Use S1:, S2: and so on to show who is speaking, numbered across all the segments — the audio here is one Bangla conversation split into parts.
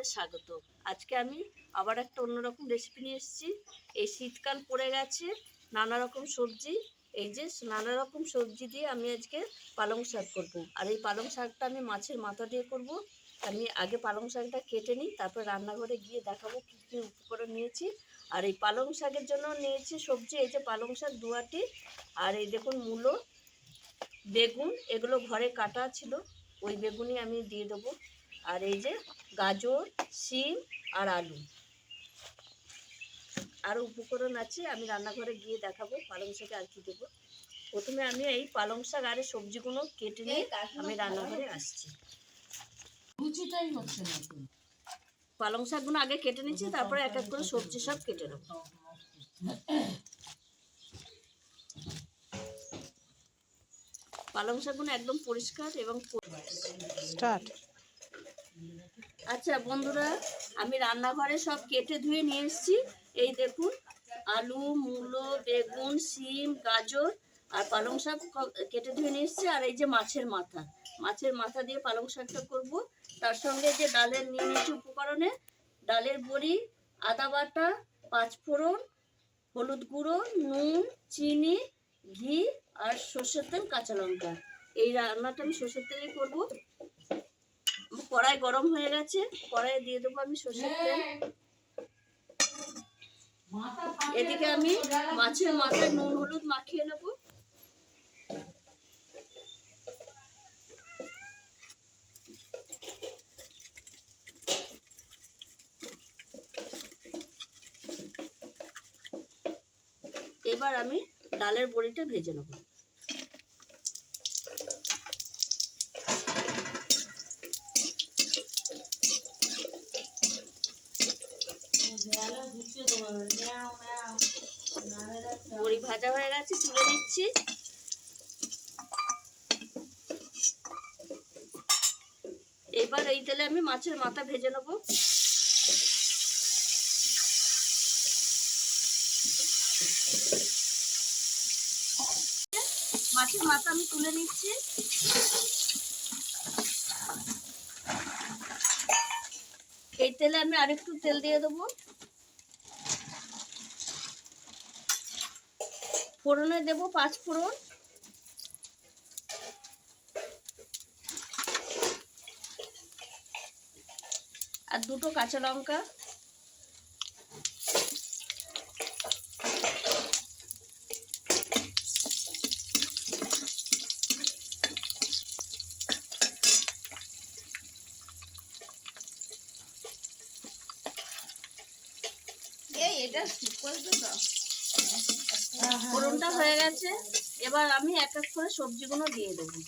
S1: আপনাদের স্বাগত। আজকে আমি আবার একটা অন্যরকম রেসিপি নিয়ে এসেছি। এই শীতকাল পড়ে গেছে নানা রকম সবজি। এই যে নানা রকম সবজি দিয়ে আমি আজকে পালং শাক করব। আর এই পালং শাকটা আমি মাছের মাথা দিয়ে করব। আমি আগে পালং শাকটা কেটে নিই, তারপর রান্নাঘরে গিয়ে দেখাবো কী কী উপকরণ নিয়েছি। আর এই পালং শাকের জন্য নিয়েছি সবজি, এই যে পালং শাক দুয়াটি আর এই দেখুন মূলো, বেগুন, এগুলো ঘরে কাটা ছিল, ওই বেগুনই আমি দিয়ে দেবো। আর এই যে গাজর শিম আর আলু। আরও উপকরণ আছে আমি রান্নাঘরে গিয়ে দেখাবো পালং শাকে আর কি দেবো। প্রথমে আমি এই পালং শাক আর সবজিগুলো কেটে নিয়ে আমি রান্নাঘরে আসছি।
S2: রুচিটাই হচ্ছে না
S1: পালং শাকগুলো আগে কেটে নিচ্ছি তারপরে এক এক করে সবজি সব কেটে নেব। পালং শাকগুলো একদম পরিষ্কার এবং
S3: স্টার্ট।
S1: আচ্ছা বন্ধুরা, আমি রান্নাঘরে সব কেটে ধুয়ে নিয়ে এসেছি। এই দেখুন, আলু, মূলো, বেগুন, শিম, গাজর আর পালং শাক কেটে ধুয়ে নিয়ে এসেছি। আর এই যে মাছের মাথা মাছের মাথা দিয়ে পালং শাকটা করব। তার সঙ্গে যে ডালের নিয়ে নিয়েছি উপকরণে ডালের বড়ি, আদা বাটা পাঁচফোড়ন হলুদ গুঁড়ো, নুন, চিনি, ঘি আর সর্ষের তেল, কাঁচা লঙ্কা। এই রান্নাটা আমি সর্ষের তেলেই করব। কড়াই গরম হয়ে গেছে কড়াইয়ে দিয়ে দেবো আমি সর্ষের তেল। এদিকে আমি মাছের মাথায় নুন হলুদ মাখিয়ে নেব। এবার আমি ডালের বড়িটা ভেজে নেব। বড়ি ভাজা হয়ে গেছে, তুলে দিচ্ছি এবার এই তেলে আমি মাছের মাথা ভেজে নেব। মাছের মাথা আমি তুলে নিচ্ছি। তেলে আমি আরেকটু তেল দিয়ে দেবো। ফোড়নে দেবো পাঁচ ফোড়ন। আর দুটো কাঁচা লঙ্কা। এটা ঠিক করে দাও ফোড়নটা হয়ে গেছে। এবার আমি এক এক করে সবজিগুলো দিয়ে দেবো।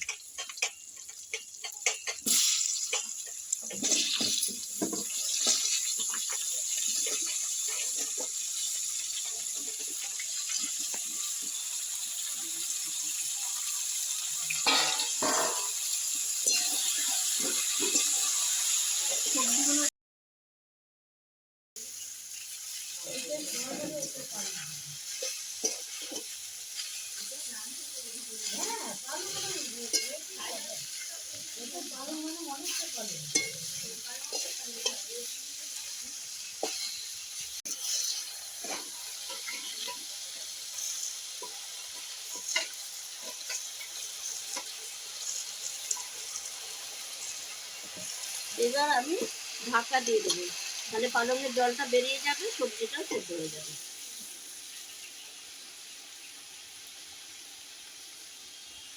S1: এবার আমি ঢাকা দিয়ে দেবো। তাহলে পালংয়ের জলটা বেরিয়ে যাবে সবজিটা সেদ্ধ হয়ে যাবে।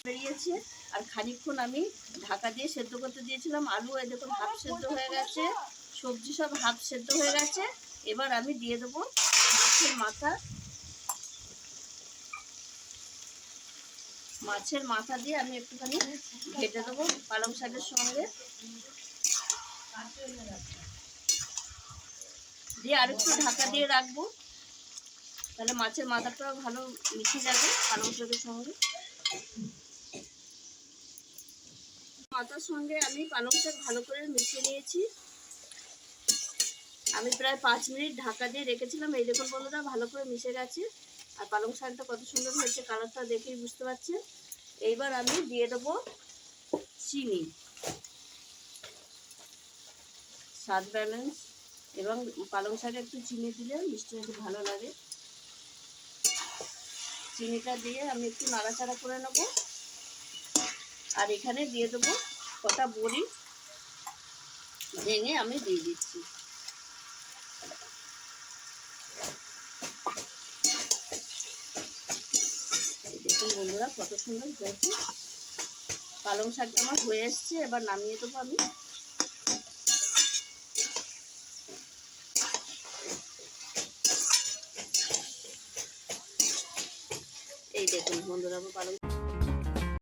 S1: বেরিয়েছে, আর খানিকক্ষণ আমি ঢাকা দিয়ে সেদ্ধ করতে দিয়েছিলাম আলু, এই দেখুন হাফ সেদ্ধ হয়ে গেছে, সবজি সব হাফ সেদ্ধ হয়ে গেছে। এবার আমি দিয়ে দেবো মাছের মাথা। মাছের মাথা দিয়ে আমি একটুখানি ঘেটে দেবো পালং শাকের সঙ্গে। দিয়ে আরেকটু ঢাকা দিয়ে রাখব। তাহলে মাছের মাথাটা ভালো মিশে যাবে পালং শাকের সঙ্গে। মাথার সঙ্গে আমি পালং শাক ভালো করে মিশিয়ে নিয়েছি। আমি প্রায় পাঁচ মিনিট ঢাকা দিয়ে রেখেছিলাম। এই দেখুন বন্ধুরা, ভালো করে মিশে গেছে। আর পালং শাকটা কত সুন্দর হয়েছে, কালারটা দেখেই বুঝতে পারছেন। এইবার আমি দিয়ে দেবো চিনি। স্বাদ ব্যালেন্স এবং পালং শাকে একটু চিনি দিলে মিষ্টি একটু ভালো লাগে। চিনিটা দিয়ে আমি একটু নাড়াচাড়া করে নেব। আর এখানে দিয়ে দেবো কটা বড়ি ভেঙে আমি দিয়ে দিচ্ছি। দেখুন বন্ধুরা কত সুন্দর পালং শাকটা আমার হয়ে এসছে, এবার নামিয়ে দেবো আমি। এই দেখুন বন্ধুরা আমার পালং